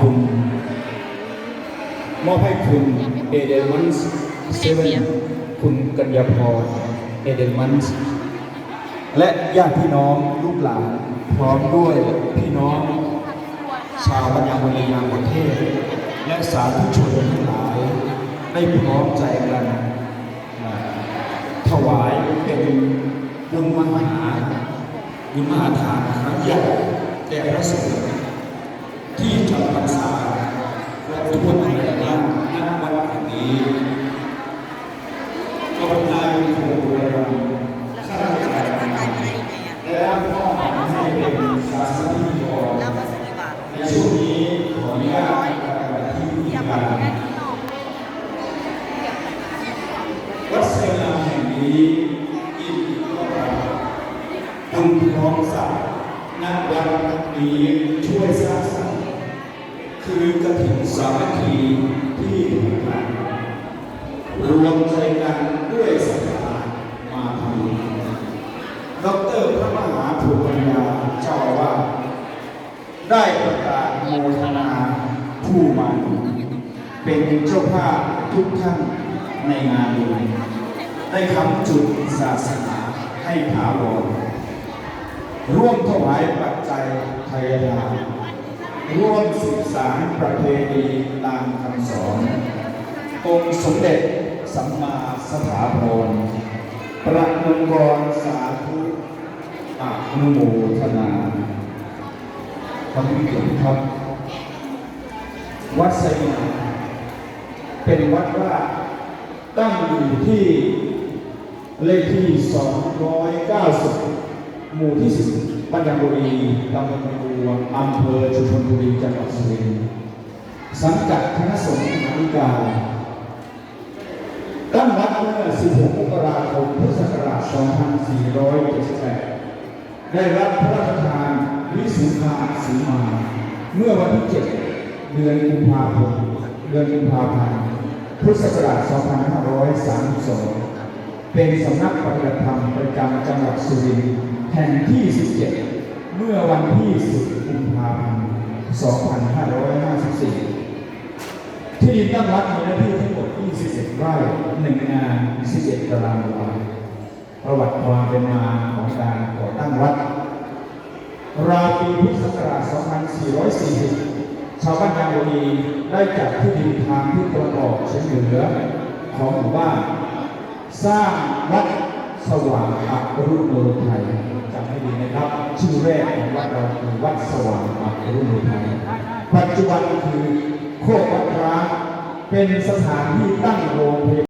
คุณมอบให้คุณเอเดนมันส์เซเว่นคุณกัญญาพรเอเดนมันส์และญาติพี่น้องลูกหลานพร้อมด้วยพี่น้อง ชาวบัญญัติบุรีนามประเทศ และสาธุชนทั้งหลาย ได้พร้อมใจกันอ่าถวายเป็นบุญมหาบุญมหาทานครั้งใหญ่แด่พระสงฆ์ที่จำพรรษาและทั่วไทยและณวัดแห่งนี้ก็บรรดาเป็นครูบริวารข้าราชการ และรับมอบหมายให้เป็นศาสนิกรในช่วงนี้ขออนุญาตกับที่ผู้การวัดเซนามแห่งนี้อินก็ปราคุณพร้อมสัตว์นักวัดนี้ช่วยสร้างสรรค์คือกระถิ่นสามัคคีที่ผูกพันรวมใจกันด้วยศรัทธามาทำดรพระมหาภูมิปัญญาเจ้าอาวาส ได้ประกาศโมทนาผู้มาเป็นเจ้าภาพทุกท่านในงานบุญได้คำจุดศาสนาให้ถาวรร่วมถวายปัจจัยไทยทานร่วมสืบสารประเพณีตามคำสอนองค์สมเด็จสัมมาสถาพรประนมกรสาธุอนุโมทนา ทำพิธีครับ วัดไซนาเป็นวัดว่าตั้งอยู่ที่เลขที่ 290 หมู่ที่ 10ปัญญบุรีตำบลบัวอำเภอชุมพลบุรีจังหวัดสุรินทร์สังกัดคณะสงฆ์มหาธิการตั้งวัดเมื่อ 16 มกราคม พุทธศักราช 2478 ได้รับพระราชทาน วิสุทาสีมา เมื่อวันที่ 7 เดือนกุมภาพันธ์เดือนกุมภาพันธ์พุทธศักราช 2532 เป็นสำนักปฏิบัติธรรมประจำจังหวัดสุรินทร์แห่งที่ 17 เมื่อวันที่ 10 กุมภาพันธ์ 2554ที่ดินตั้งวัดมีหน้าที่ทั้งหมด27ไร่หนึ่งงาน11ตารางวาประวัติความเป็นมาของการก่อตั้งวัด ราวปีพุทธศักราช 2440 ชาวบ้านยางบุรีได้จัดที่ดินทางทิศตะวันออกเฉียงเหนือของหมู่บ้าน สร้างวัดสว่างอรุณโนไทยจำให้ดีนะครับ ชื่อแรกของวัดเราคือวัดสว่างอรุณโนไทยปัจจุบันคือโคกวัดร้างเป็นสถานที่ตั้งโรงพยาบาล